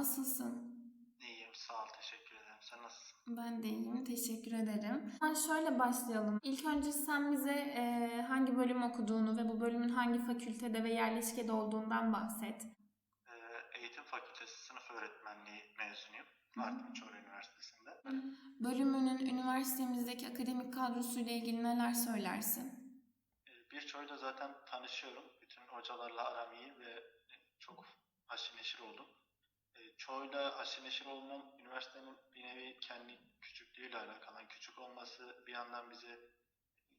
Nasılsın? İyiyim, sağ ol, teşekkür ederim. Sen nasılsın? Ben de iyiyim teşekkür ederim. Ben şöyle başlayalım. İlk önce sen bize e, hangi bölüm okuduğunu ve bu bölümün hangi fakültede ve yerleşkede olduğundan bahset. Ee, Eğitim Fakültesi sınıf öğretmenliği mezunuyum. Artvin Çorlu Üniversitesi'nde. Bölümünün üniversitemizdeki akademik kadrosuyla ilgili neler söylersin? Ee, Birçoğuyla zaten tanışıyorum. Bütün hocalarla aram iyi ve çok haşır neşir oldum. Ee, Çoğuyla haşır neşir olmam üniversitenin bir nevi kendi küçüklüğüyle alakalı. Yani küçük olması bir yandan bize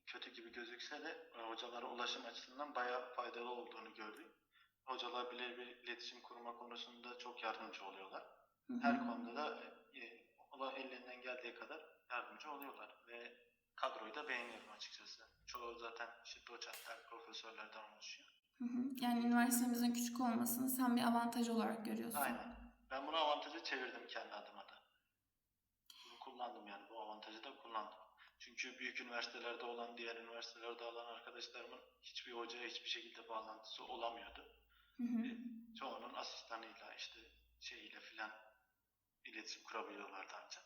kötü gibi gözükse de e, hocalara ulaşım açısından bayağı faydalı olduğunu gördük. Hocalar birebir iletişim kurma konusunda çok yardımcı oluyorlar. Hı hı. her konuda da e, ola ellerinden geldiği kadar yardımcı oluyorlar ve kadroyu da beğeniyorum açıkçası. Çoğu zaten işte doçentler, profesörlerden oluşuyor. Hı hı. Yani üniversitemizin küçük olmasını sen bir avantaj olarak görüyorsun. Aynen. Ben bunu avantajı çevirdim kendi adıma da. Bunu kullandım yani bu avantajı da kullandım. Çünkü büyük üniversitelerde olan, diğer üniversitelerde olan arkadaşlarımın hiçbir hocaya hiçbir şekilde bağlantısı olamıyordu. Hı hı. Çoğunun asistanıyla işte şeyiyle filan iletişim kurabiliyorlardı ancak.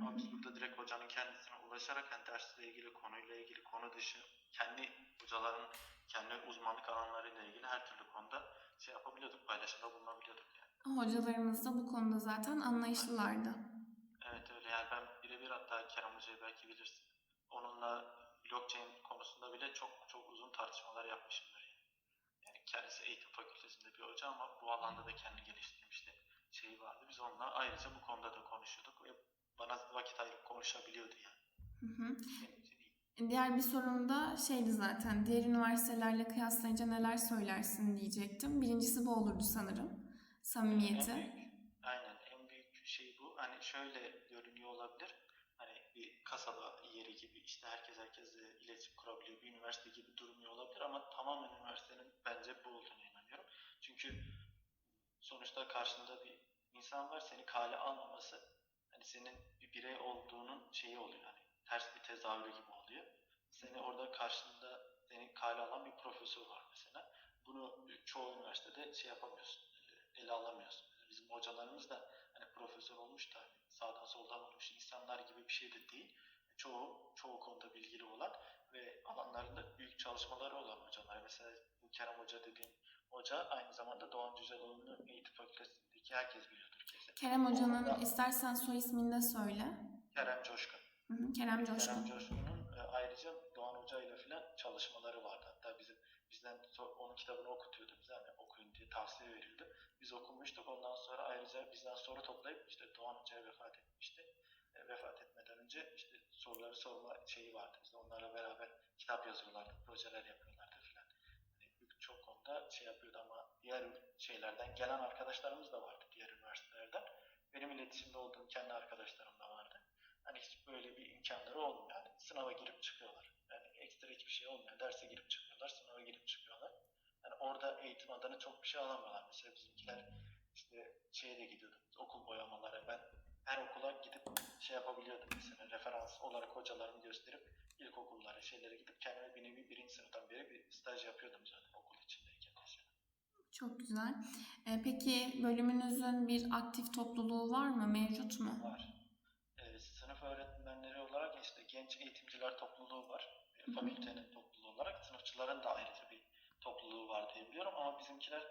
Ama biz burada direkt hocanın kendisine ulaşarak hani dersle ilgili, konuyla ilgili, konu dışı, kendi hocaların kendi uzmanlık alanlarıyla ilgili her türlü konuda şey yapabiliyorduk, paylaşımda bulunabiliyorduk. Hocalarımız da bu konuda zaten anlayışlılardı. Evet öyle yani ben birebir hatta Kerem Hoca'yı belki bilirsin. Onunla blockchain konusunda bile çok çok uzun tartışmalar yapmışımdır yani. Yani kendisi eğitim fakültesinde bir hoca ama bu alanda da kendini geliştirmişti. Şeyi vardı. Biz onunla ayrıca bu konuda da konuşuyorduk ve bana vakit ayırıp konuşabiliyordu yani. Hı hı. İyi. Diğer bir sorum da şeydi zaten. Diğer üniversitelerle kıyaslayınca neler söylersin diyecektim. Birincisi bu olurdu sanırım. Samimiyeti. En büyük, aynen en büyük şey bu. Hani şöyle görünüyor olabilir. Hani bir kasaba yeri gibi işte herkes herkesle iletişim kurabiliyor. Bir üniversite gibi durmuyor olabilir ama tamamen üniversitenin bence bu olduğunu inanıyorum. Çünkü sonuçta karşında bir insan var seni kale almaması hani senin bir birey olduğunun şeyi oluyor. Hani ters bir tezahürü gibi oluyor. Seni orada karşında seni kale alan bir profesör var mesela. Bunu çoğu üniversitede şey yapamıyorsun, ele alamıyorsun. Bizim hocalarımız da hani profesör olmuş da sağdan soldan olmuş insanlar gibi bir şey de değil. Çoğu çoğu konuda bilgili olan ve alanlarında büyük çalışmaları olan hocalar. Mesela Kerem Hoca dediğim hoca aynı zamanda Doğan Cüceloğlu'nun eğitim fakültesindeki herkes biliyordur kesin. Kerem Hoca'nın Orada- istersen soy ismini de söyle. Kerem Coşkun. Hı hı. Kerem Coşkun. Kerem Coşkun'un e, ayrıca Doğan Hoca ile filan çalışmaları vardı. Hatta bizim bizden onun kitabını okutuyordu bize hani okuyun diye tavsiye verildi. Biz okumuştuk. Ondan sonra ayrıca bizden soru toplayıp işte Doğan Hoca vefat etmişti. E, vefat etmeden önce işte soruları sorma şeyi vardı. Biz onlarla beraber kitap yazıyorlardı, projeler yapıyorlardı filan. Hani birçok konuda şey yapıyordu ama diğer şeylerden gelen arkadaşlarımız da vardı diğer üniversitelerden. Benim iletişimde olduğum kendi arkadaşlarım da vardı. Hani hiç böyle bir imkanları olmuyor. Yani sınava girip çıkıyorlar. Yani ekstra hiçbir şey olmuyor. Derse girip çıkıyorlar, sınava girip çıkıyorlar. Yani orada eğitim adına çok bir şey alamıyorlar. Mesela bizimkiler işte şeye de gidiyordu. Okul boyamalara ben her okula gidip şey yapabiliyordum mesela referans olarak hocalarımı gösterip ilkokullara şeylere gidip kendime bir nevi birinci sınıftan beri bir staj yapıyordum zaten okul içindeyken mesela. Çok güzel. E, peki bölümünüzün bir aktif topluluğu var mı? Mevcut mu? var. Ee, sınıf öğretmenleri olarak işte genç eğitimciler topluluğu var. Hı. Fakültenin topluluğu olarak. Sınıfçıların da ayrıca topluluğu var diye biliyorum ama bizimkiler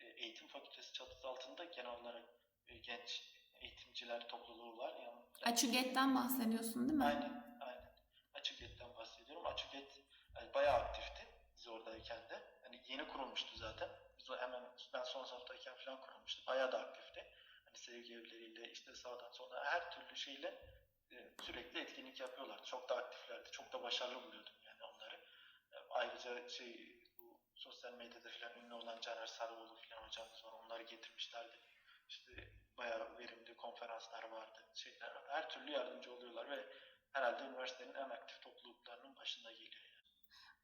e, eğitim fakültesi çatısı altında genel olarak e, genç eğitimciler topluluğu var. Yani, Açuget'ten bahsediyorsun değil mi? Aynen, aynen. Açıket'ten bahsediyorum. Açıket yani bayağı aktifti biz oradayken de. Hani yeni kurulmuştu zaten. Biz hemen ben son sınıftayken falan kurulmuştu. Bayağı da aktifti. Hani sevgi evleriyle işte sağdan soldan her türlü şeyle e, sürekli etkinlik yapıyorlar. Çok da aktiflerdi. Çok da başarılı buluyordum yani onları. E, ayrıca şey sosyal medyada falan ünlü olan Caner Sarıoğlu falan hocamız var. Onları getirmişlerdi. İşte bayağı verimli konferanslar vardı. Şeyler. Her türlü yardımcı oluyorlar ve herhalde üniversitenin en aktif topluluklarının başında geliyor. Yani.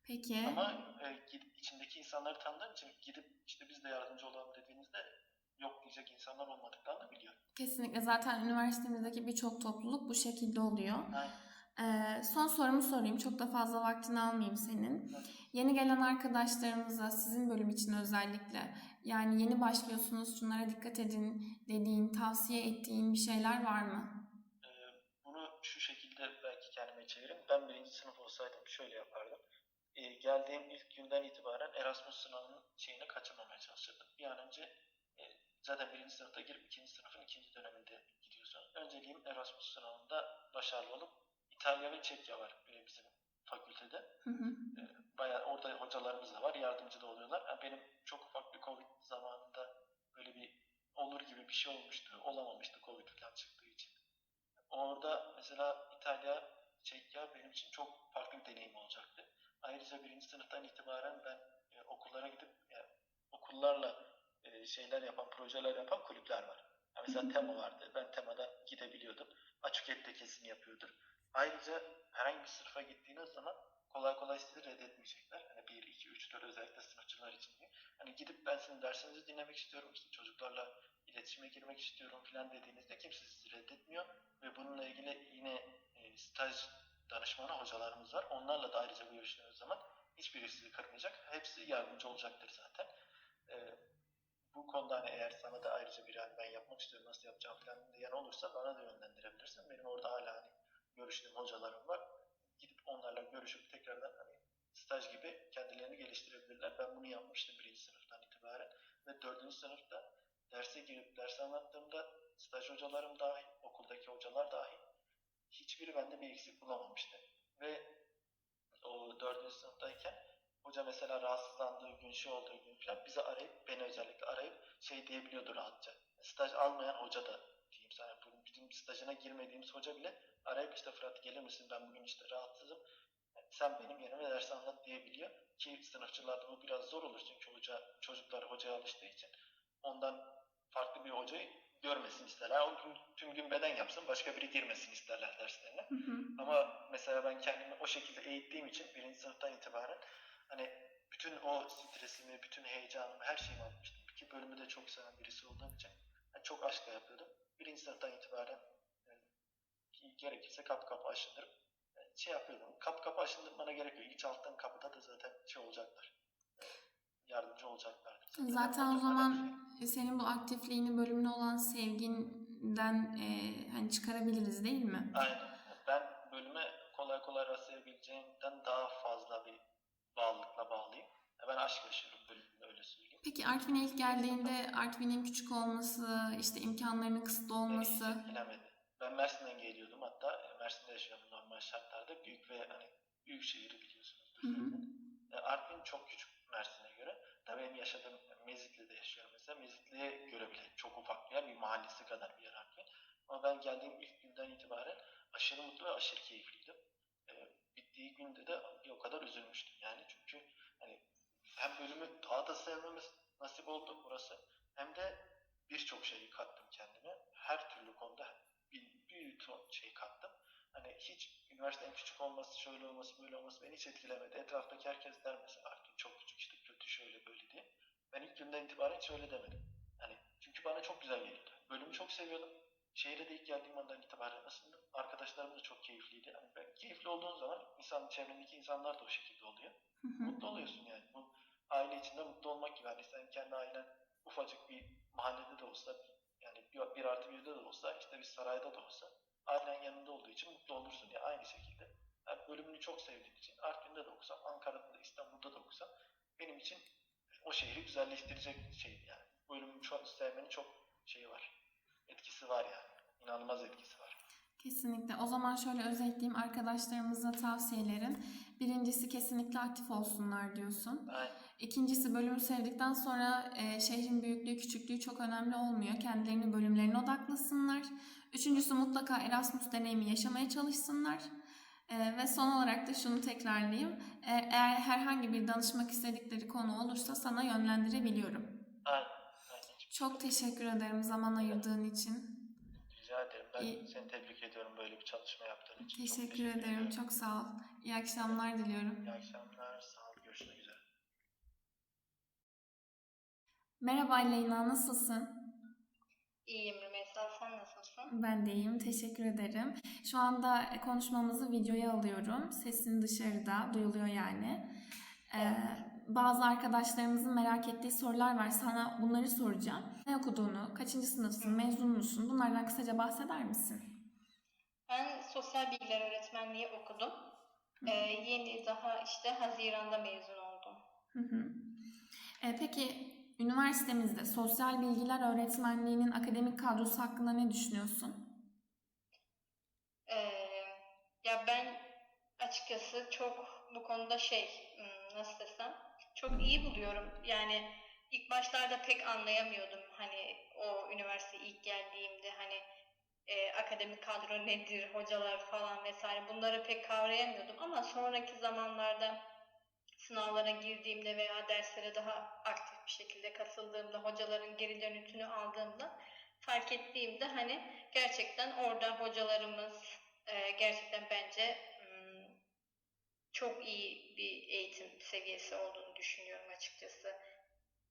Peki. Ama e, gidip içindeki insanları tanıdığım için gidip işte biz de yardımcı olalım dediğinizde yok diyecek insanlar olmadıklarını biliyorum. Kesinlikle zaten üniversitemizdeki birçok topluluk bu şekilde oluyor. Aynen. Son sorumu sorayım. Çok da fazla vaktini almayayım senin. Yeni gelen arkadaşlarımıza sizin bölüm için özellikle yani yeni başlıyorsunuz şunlara dikkat edin dediğin, tavsiye ettiğin bir şeyler var mı? Bunu şu şekilde belki kendime çevireyim. Ben birinci sınıf olsaydım şöyle yapardım. Geldiğim ilk günden itibaren Erasmus sınavının şeyini kaçırmamaya çalışırdım. Bir an önce zaten birinci sınıfta girip ikinci sınıfın ikinci döneminde gidiyorsun. Önceliğim Erasmus sınavında başarılı olup İtalya ve Çekya var e, bizim fakültede. Hı hı. Bayağı orada hocalarımız da var, yardımcı da oluyorlar. Yani benim çok ufak bir Covid zamanında böyle bir olur gibi bir şey olmuştu. Olamamıştı Covid falan çıktığı için. Orada mesela İtalya, Çekya benim için çok farklı bir deneyim olacaktı. Ayrıca birinci sınıftan itibaren ben e, okullara gidip yani okullarla e, şeyler yapan, projeler yapan kulüpler var. Yani mesela tema vardı. Ben temada gidebiliyordum. Açık de kesin yapıyordur. Ayrıca herhangi bir sınıfa gittiğiniz zaman kolay kolay sizi reddetmeyecekler. Hani 1, 2, 3, 4 özellikle sınıfçılar için diye. Hani gidip ben sizin dersinizi dinlemek istiyorum, işte çocuklarla iletişime girmek istiyorum falan dediğinizde kimse sizi reddetmiyor. Ve bununla ilgili yine e, staj danışmanı hocalarımız var. Onlarla da ayrıca görüştüğünüz zaman hiçbiri sizi kırmayacak. Hepsi yardımcı olacaktır zaten. E, bu konuda hani eğer sana da ayrıca bir hani ben yapmak istiyorum nasıl yapacağım falan diyen olursa bana da yönlendirebilirsin. Benim orada hala hani görüştüğüm hocalarım var. Gidip onlarla görüşüp tekrardan hani staj gibi kendilerini geliştirebilirler. Ben bunu yapmıştım birinci sınıftan itibaren ve dördüncü sınıfta derse girip ders anlattığımda staj hocalarım dahil, okuldaki hocalar dahil hiçbiri bende bir eksik bulamamıştı. Ve o dördüncü sınıftayken hoca mesela rahatsızlandığı gün, şey olduğu gün falan bizi arayıp, beni özellikle arayıp şey diyebiliyordu rahatça. Staj almayan hoca da diyeyim sana. Bu bizim stajına girmediğimiz hoca bile arayıp işte Fırat gelir misin ben bugün işte rahatsızım. Sen benim yerime ders anlat diyebiliyor. Ki sınıfçılarda bu biraz zor olur çünkü hoca çocuklar hocaya alıştığı için ondan farklı bir hocayı görmesin isterler. O gün, tüm gün beden yapsın başka biri girmesin isterler derslerine. Hı hı. Ama mesela ben kendimi o şekilde eğittiğim için birinci sınıftan itibaren hani bütün o stresimi, bütün heyecanımı, her şeyimi atmıştım. Ki bölümü de çok seven birisi olduğum için yani çok aşkla yapıyordum. Birinci sınıftan itibaren e, gerekirse kapı kapı aşındırıp e, şey yapıyordum. Kapı kapı aşındırmana gerek yok. İlk çaldığım kapıda da zaten şey olacaklar. Yardımcı olacaklardır. Zaten o zaman şey- senin bu aktifliğini bölümüne olan sevginden e, hani çıkarabiliriz değil mi? Aynen. Ben bölüme kolay kolay rastlayabileceğimden daha fazla bir bağlılıkla bağlıyım. Ben aşk yaşıyorum söyleyeyim. Peki Artvin'e ilk geldiğinde Artvin'in küçük olması, işte imkanlarının kısıtlı olması etkilemedi. Ben Mersin'den geliyordum hatta e, Mersin'de yaşıyorum normal şartlarda. Büyük ve hani büyük şehri zaten. E, Artvin çok küçük Mersin'e göre. Tabii benim yaşadığım Mezitli'de yaşıyorum mesela. Mezitli'ye göre bile çok ufak bir yer, bir mahallesi kadar bir yer Artvin. Ama ben geldiğim ilk günden itibaren aşırı mutlu ve aşırı keyifliydim. E, bittiği günde de bir o kadar üzülmüştüm yani. Çünkü hani hem bölümü daha da sevmemiz nasip oldu burası. Hem de birçok şeyi kattım kendime. Her türlü konuda bir, bir ton şey kattım. Hani hiç üniversitenin küçük olması, şöyle olması, böyle olması beni hiç etkilemedi. Etraftaki herkes der mesela Artvin çok küçük işte kötü şöyle böyle diye. Ben ilk günden itibaren hiç öyle demedim. Hani çünkü bana çok güzel geliyordu. Bölümü çok seviyordum. Şehre de ilk geldiğim andan itibaren ısındım. Arkadaşlarım da çok keyifliydi. Hani ben keyifli olduğun zaman insan çevrendeki insanlar da o şekilde oluyor. Mutlu oluyorsun yani. Bu aile içinde mutlu olmak gibi. Hani sen kendi ailen ufacık bir mahallede de olsa yani bir, bir artı birde de olsa işte bir sarayda da olsa ailen yanında olduğu için mutlu olursun ya aynı şekilde. Yani bölümünü çok sevdiğim için Artvin'de de okusam, Ankara'da da İstanbul'da da okusam benim için o şehri güzelleştirecek şey yani. Bölümünü çok sevmenin çok şeyi var. Etkisi var yani. İnanılmaz etkisi var. Kesinlikle. O zaman şöyle özetleyeyim arkadaşlarımıza tavsiyelerin. Birincisi kesinlikle aktif olsunlar diyorsun. İkincisi bölümü sevdikten sonra e, şehrin büyüklüğü küçüklüğü çok önemli olmuyor. Kendilerini bölümlerine odaklasınlar. Üçüncüsü mutlaka Erasmus deneyimi yaşamaya çalışsınlar. E, ve son olarak da şunu tekrarlayayım. E, eğer herhangi bir danışmak istedikleri konu olursa sana yönlendirebiliyorum. Aynen. Aynen. Çok teşekkür ederim zaman ayırdığın için. Ben İyi. seni tebrik ediyorum böyle bir çalışma yaptığın için. Çok Teşekkür ederim. ediyorum. Çok sağ ol. İyi akşamlar diliyorum. İyi akşamlar. Sağ ol. Görüşmek üzere. Merhaba Leyla, nasılsın? İyiyim Rümeysa, sen nasılsın? Ben de iyiyim, teşekkür ederim. Şu anda konuşmamızı videoya alıyorum. Sesin dışarıda, duyuluyor yani. Ee, bazı arkadaşlarımızın merak ettiği sorular var. Sana bunları soracağım. Ne okuduğunu, kaçıncı sınıfsın, mezun musun? Bunlardan kısaca bahseder misin? Ben sosyal bilgiler öğretmenliği okudum. Ee, yeni daha işte Haziran'da mezun oldum. Hı hı. Ee, peki üniversitemizde sosyal bilgiler öğretmenliğinin akademik kadrosu hakkında ne düşünüyorsun? Ee, ya ben açıkçası çok bu konuda şey hmm, nasıl desem çok iyi buluyorum. Yani ilk başlarda pek anlayamıyordum hani o üniversiteye ilk geldiğimde hani e, akademik kadro nedir, hocalar falan vesaire bunları pek kavrayamıyordum ama sonraki zamanlarda sınavlara girdiğimde veya derslere daha aktif bir şekilde katıldığımda, hocaların geri dönütünü aldığımda fark ettiğimde hani gerçekten orada hocalarımız e, gerçekten bence çok iyi bir eğitim seviyesi olduğunu düşünüyorum açıkçası.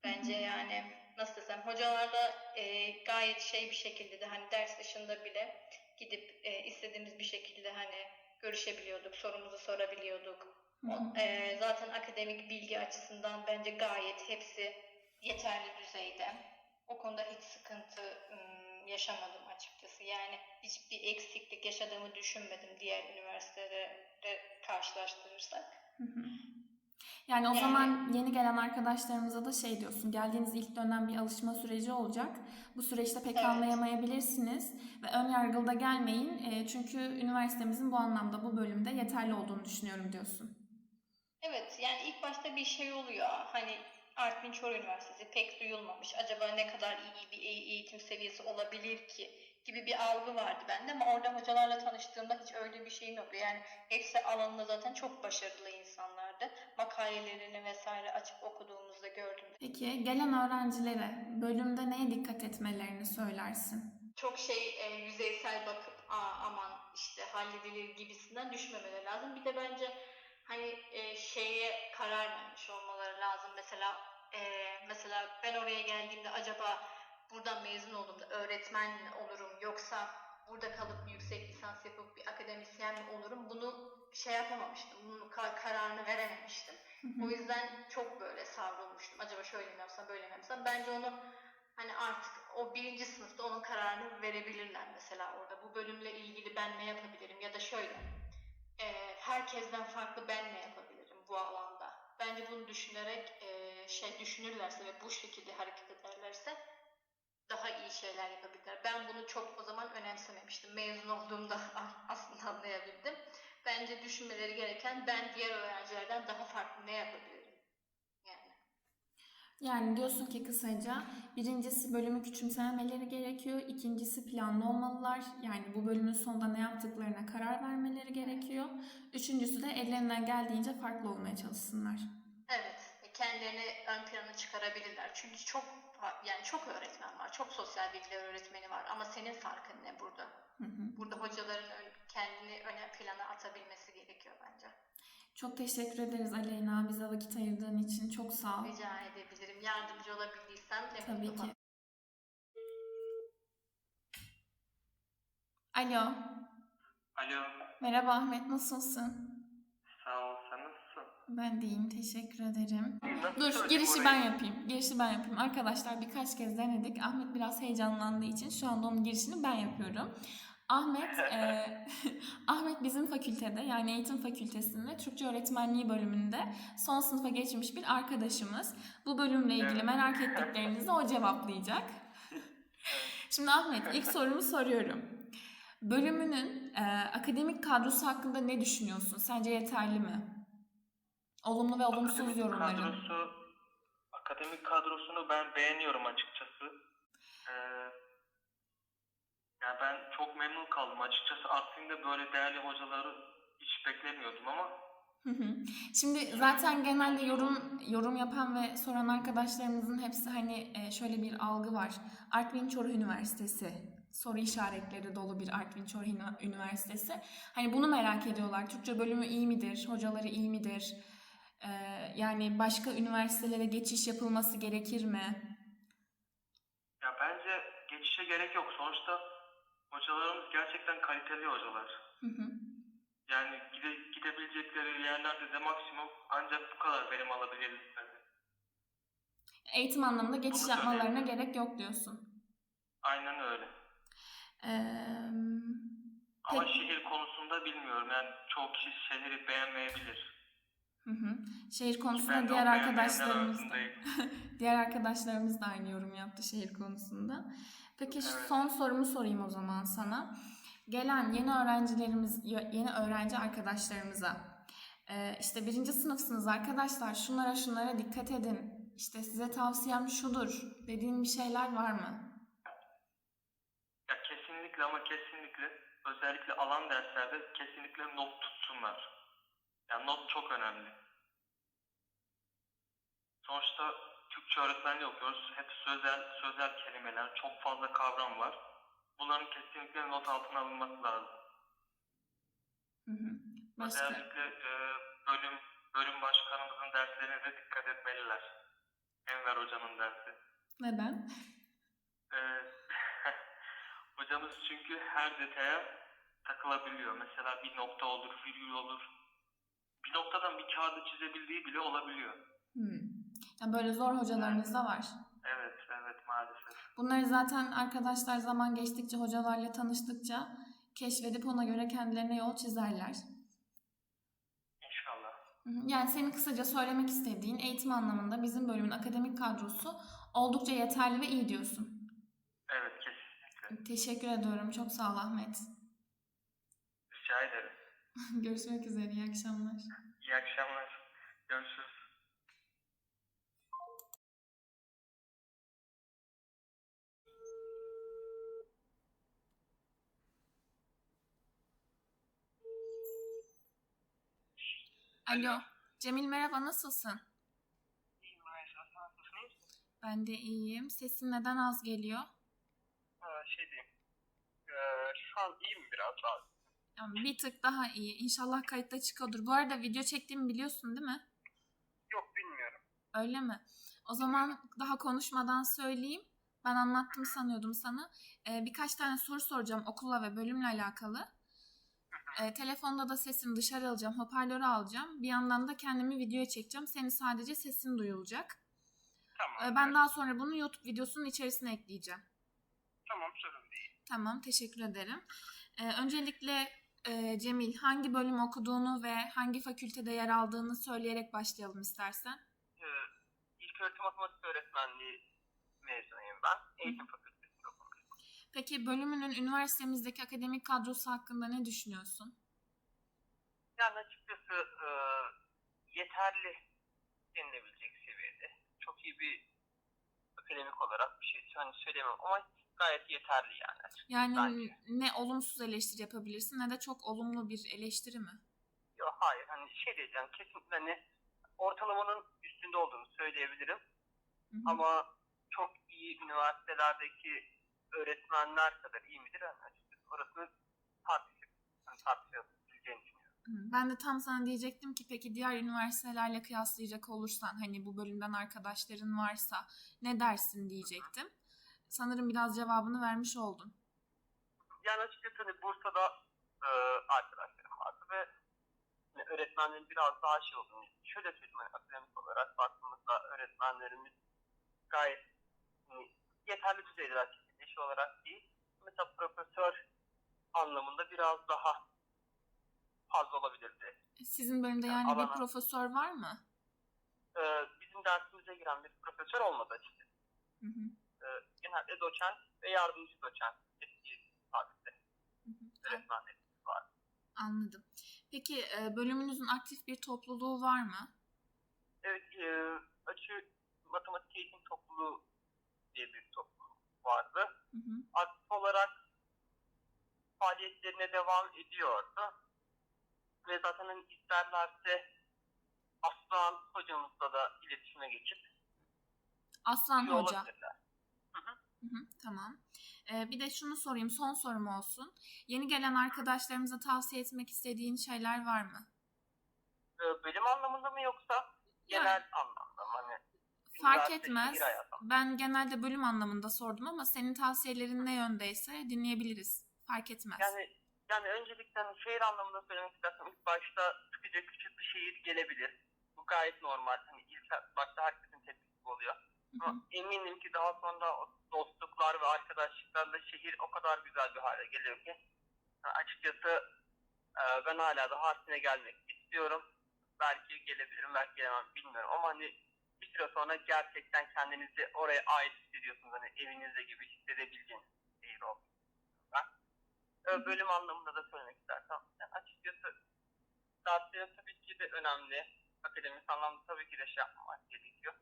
Bence yani nasıl desem hocalarla e, gayet şey bir şekilde de hani ders dışında bile gidip e, istediğimiz bir şekilde hani görüşebiliyorduk, sorumuzu sorabiliyorduk. O- e, zaten akademik bilgi açısından bence gayet hepsi yeterli düzeyde. O konuda hiç sıkıntı ım, yaşamadım açıkçası. Yani hiçbir eksiklik yaşadığımı düşünmedim diğer üniversitelere karşılaştırırsak. Hı hı. Yani o Yani- zaman yeni gelen arkadaşlarımıza da şey diyorsun, geldiğiniz ilk dönem bir alışma süreci olacak. Bu süreçte pek Evet. anlayamayabilirsiniz ve ön yargılı da gelmeyin. E, çünkü üniversitemizin bu anlamda bu bölümde yeterli olduğunu düşünüyorum diyorsun. Evet yani ilk başta bir şey oluyor. Hani Artvin Çorum Üniversitesi pek duyulmamış. Acaba ne kadar iyi bir eğ- eğitim seviyesi olabilir ki gibi bir algı vardı bende ama orada hocalarla tanıştığımda hiç öyle bir şeyim yoktu. Yani hepsi alanında zaten çok başarılı insanlardı. Makalelerini vesaire açıp okuduğumuzda gördüğümde Peki gelen öğrencilere bölümde neye dikkat etmelerini söylersin? çok şey e, yüzeysel bakıp Aa, aman işte halledilir gibisinden düşmemeleri lazım. Bir de bence hani e, şeye karar vermiş olmaları lazım. Mesela e, mesela ben oraya geldiğimde acaba buradan mezun olduğumda öğretmen olurum yoksa burada kalıp yüksek lisans yapıp bir akademisyen mi olurum? Bunu şey yapamamıştım. Bunun ka- kararını verememiştim. Hı hı. O yüzden çok böyle savrulmuştum. Acaba şöyle mi yapsam, böyle mi yapsam? Bence onu hani artık o birinci sınıfta onun kararını verebilirler mesela orada. Bu bölümle ilgili ben ne yapabilirim? Ya da şöyle, herkesten farklı ben ne yapabilirim bu alanda? Bence bunu düşünerek e, şey düşünürlerse ve bu şekilde hareket ederlerse daha iyi şeyler yapabilirler. Ben bunu çok o zaman önemsememiştim. Mezun olduğumda aslında anlayabildim. Bence düşünmeleri gereken ben diğer öğrencilerden daha farklı ne yapabilirim? Yani. Diyorsun ki kısaca birincisi bölümü küçümsememeleri gerekiyor. ikincisi planlı olmalılar. Yani bu bölümün sonunda ne yaptıklarına karar vermeleri gerekiyor. Üçüncüsü de ellerinden geldiğince farklı olmaya çalışsınlar. Evet, kendilerini ön plana çıkarabilirler. Çünkü çok yani çok öğretmen var, çok sosyal bilgiler öğretmeni var ama senin farkın ne burada? Hı hı. Burada hocaların kendini öne plana atabilmesi gerekiyor bence. Çok teşekkür ederiz Aleyna bize vakit ayırdığın için. Çok sağ ol. Rica edebilirim. Yardımcı olabildiysem ne Tabii mutlu ki. bana. Alo. Alo, Merhaba Ahmet nasılsın? sağ ol. Sen nasılsın? Ben de iyiyim. Teşekkür ederim. Nasıl Dur söyleyeyim girişi orayı? ben yapayım. Girişi ben yapayım. Arkadaşlar birkaç kez denedik. Ahmet biraz heyecanlandığı için şu anda onun girişini ben yapıyorum. Ahmet e, Ahmet bizim fakültede yani eğitim fakültesinde Türkçe öğretmenliği bölümünde son sınıfa geçmiş bir arkadaşımız. Bu bölümle ilgili Evet. merak ettiklerinizi o cevaplayacak. Şimdi Ahmet ilk sorumu soruyorum. Bölümünün e, akademik kadrosu hakkında ne düşünüyorsun? Sence yeterli mi? Olumlu ve olumsuz Akademik yorumların. Kadrosu, akademik kadrosunu ben beğeniyorum açıkçası. Ee, ya ben çok memnun kaldım açıkçası. Artvin'de böyle değerli hocaları hiç beklemiyordum ama. Şimdi zaten genelde yorum yorum yapan ve soran arkadaşlarımızın hepsi hani e, şöyle bir algı var. Artvin Çoruh Üniversitesi soru işaretleri dolu bir Artvin Çoruh Üniversitesi. Hani bunu merak ediyorlar. Türkçe bölümü iyi midir? Hocaları iyi midir? Ee, yani başka üniversitelere geçiş yapılması gerekir mi? ya bence geçişe gerek yok. Sonuçta hocalarımız gerçekten kaliteli hocalar. Hı hı. Yani gide, gidebilecekleri yerlerde de maksimum ancak bu kadar verim alabilirler. Eğitim anlamında geçiş Bunu yapmalarına söyleyeyim. gerek yok diyorsun. Aynen öyle. Ee, Ama Peki. şehir konusunda bilmiyorum. Yani çoğu kişi şehri beğenmeyebilir. hı hı. Şehir konusunda Ben diğer arkadaşlarımız da, diğer arkadaşlarımız da aynı yorum yaptı şehir konusunda. Peki Evet. son sorumu sorayım o zaman sana. Gelen yeni öğrencilerimiz, yeni öğrenci arkadaşlarımıza e, işte birinci sınıfsınız arkadaşlar şunlara şunlara dikkat edin. İşte size tavsiyem şudur dediğin bir şeyler var mı? Ya kesinlikle ama kesinlikle özellikle alan derslerde kesinlikle not tutsunlar. Yani not çok önemli. Sonuçta Türkçe öğretmenliği okuyoruz. Hep sözel, sözel kelimeler, çok fazla kavram var. Bunların kesinlikle not altına alınması lazım. Hı hı. Başka? Özellikle e, bölüm bölüm başkanımızın derslerine de dikkat etmeliler. Enver Hoca'nın dersi. Neden? Ee, hocamız çünkü her detaya takılabiliyor. Mesela bir nokta olur, virgül olur. Bir noktadan bir kağıdı çizebildiği bile olabiliyor. Ya böyle zor hocalarınız da var. Evet, evet maalesef. Bunları zaten arkadaşlar zaman geçtikçe hocalarla tanıştıkça keşfedip ona göre kendilerine yol çizerler. İnşallah. Yani senin kısaca söylemek istediğin eğitim anlamında bizim bölümün akademik kadrosu oldukça yeterli ve iyi diyorsun. Evet, kesinlikle. Teşekkür ediyorum. Çok sağ ol Ahmet. Rica ederim. Görüşmek üzere. İyi akşamlar. İyi akşamlar. Görüşürüz. Alo. Cemil merhaba nasılsın? İyiyim Ayşe, nasılsınız? Ben de iyiyim. Sesin neden az geliyor? Şey diyeyim. Ee, şu an iyiyim biraz daha. Yani bir tık daha iyi. İnşallah kayıtta çıkıyordur. Bu arada video çektiğimi biliyorsun değil mi? Yok bilmiyorum. Öyle mi? O zaman daha konuşmadan söyleyeyim. Ben anlattım sanıyordum sana. Ee, birkaç tane soru soracağım okulla ve bölümle alakalı. Ee, telefonda da sesini dışarı alacağım, hoparlörü alacağım. Bir yandan da kendimi videoya çekeceğim. Seni sadece sesin duyulacak. Tamam. Ee, ben daha sonra bunu YouTube videosunun içerisine ekleyeceğim. Tamam sorun değil. Tamam, teşekkür ederim. Ee, öncelikle e, Cemil, hangi bölüm okuduğunu ve hangi fakültede yer aldığını söyleyerek başlayalım istersen. Ee, ilk öğretim matematik öğretmenliği mezunuyum ben. Eğitim okumuştum. Peki bölümünün üniversitemizdeki akademik kadrosu hakkında ne düşünüyorsun? Yani açıkçası e, yeterli denilebilecek seviyede. Çok iyi bir akademik olarak bir şey hani söyleyemem ama gayet yeterli yani. Yani bence. ne olumsuz eleştiri yapabilirsin ne de çok olumlu bir eleştiri mi? Yok hayır hani şey diyeceğim kesinlikle hani ortalamanın üstünde olduğunu söyleyebilirim. Hı hı. Ama çok iyi üniversitelerdeki öğretmenler kadar iyi midir? Yani açıkçası orasını tartışıp hani tartışabileceğini düşünüyorum. Ben de tam sana diyecektim ki peki diğer üniversitelerle kıyaslayacak olursan hani bu bölümden arkadaşların varsa ne dersin diyecektim. Sanırım biraz cevabını vermiş oldun. Yani açıkçası hani Bursa'da e, arkadaşlarım vardı ve hani öğretmenlerin biraz daha şey olduğunu şöyle söyleyeyim hani akademik olarak baktığımızda öğretmenlerimiz gayet hani, yeterli düzeyde açıkçası eşi olarak değil. Mesela profesör anlamında biraz daha fazla olabilirdi. Sizin bölümde yani bir alana- profesör var mı? Ee, bizim dersimize giren bir profesör olmadı açıkçası. Hı hı, Ee, genelde doçent ve yardımcı doçent eski hı. öğretmenlerimiz var. Anladım. Peki e, bölümünüzün aktif bir topluluğu var mı? Evet, e, açı matematik eğitim topluluğu diye bir topluluk vardı. Hı hı. Aktif olarak faaliyetlerine devam ediyordu. Ve zaten hani isterlerse Aslan hocamızla da iletişime geçip Aslan Hoca. olabilirler. Hı hı, tamam. Ee, bir de şunu sorayım, son sorum olsun. Yeni gelen arkadaşlarımıza tavsiye etmek istediğin şeyler var mı? Ee, bölüm anlamında mı yoksa genel anlamda mı? Hani Fark etmez. Ben genelde bölüm anlamında sordum ama senin tavsiyelerin ne yöndeyse dinleyebiliriz. Fark etmez. Yani yani öncelikle hani şehir anlamında söylemek istersem ilk başta sıkıca küçük bir şehir gelebilir. Bu gayet normal. Hani ilk başta herkesin tepkisi oluyor. Hı hı. Ama eminim ki daha sonra dostluklar ve arkadaşlıklarla şehir o kadar güzel bir hale geliyor ki yani açıkçası e, ben hala da Artvin'e gelmek istiyorum. Belki gelebilirim, belki gelemem bilmiyorum ama hani süre sonra gerçekten kendinizi oraya ait hissediyorsunuz. Hani evinizde gibi hissedebileceğiniz bir şehir oldu. Bölüm anlamında da söylemek istersem yani açıkçası derslerin tabii ki de önemli. Akademik anlamda tabii ki de şey yapmamak gerekiyor.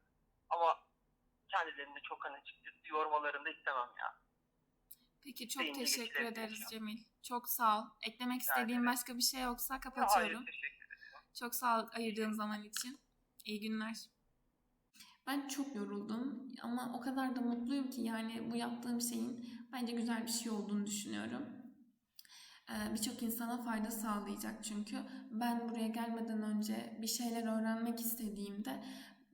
Ama kendilerini çok hani açıkçası yormalarını da istemem ya. Peki çok Deyince teşekkür ederiz. Cemil. Çok sağ ol. Eklemek istediğin ederim. başka bir şey yoksa Hayır kapatıyorum. teşekkür ederim. Çok sağ ol ayırdığın zaman için. İyi günler. Ben çok yoruldum ama o kadar da mutluyum ki yani bu yaptığım şeyin bence güzel bir şey olduğunu düşünüyorum. Ee, Birçok insana fayda sağlayacak çünkü ben buraya gelmeden önce bir şeyler öğrenmek istediğimde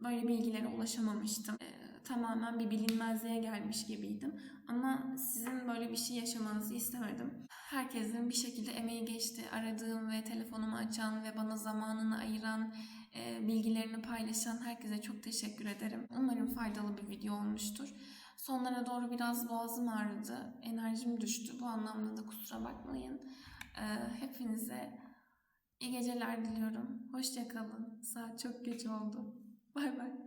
böyle bilgilere ulaşamamıştım. Ee, tamamen bir bilinmezliğe gelmiş gibiydim. Ama sizin böyle bir şey yaşamanızı istemedim. Herkesin bir şekilde emeği geçti. Aradığım ve telefonumu açan ve bana zamanını ayıran, bilgilerini paylaşan herkese çok teşekkür ederim. Umarım faydalı bir video olmuştur. Sonlara doğru biraz boğazım ağrıdı. Enerjim düştü. Bu anlamda da kusura bakmayın. Ee, hepinize iyi geceler diliyorum. Hoşçakalın. Saat çok geç oldu. Bay bay.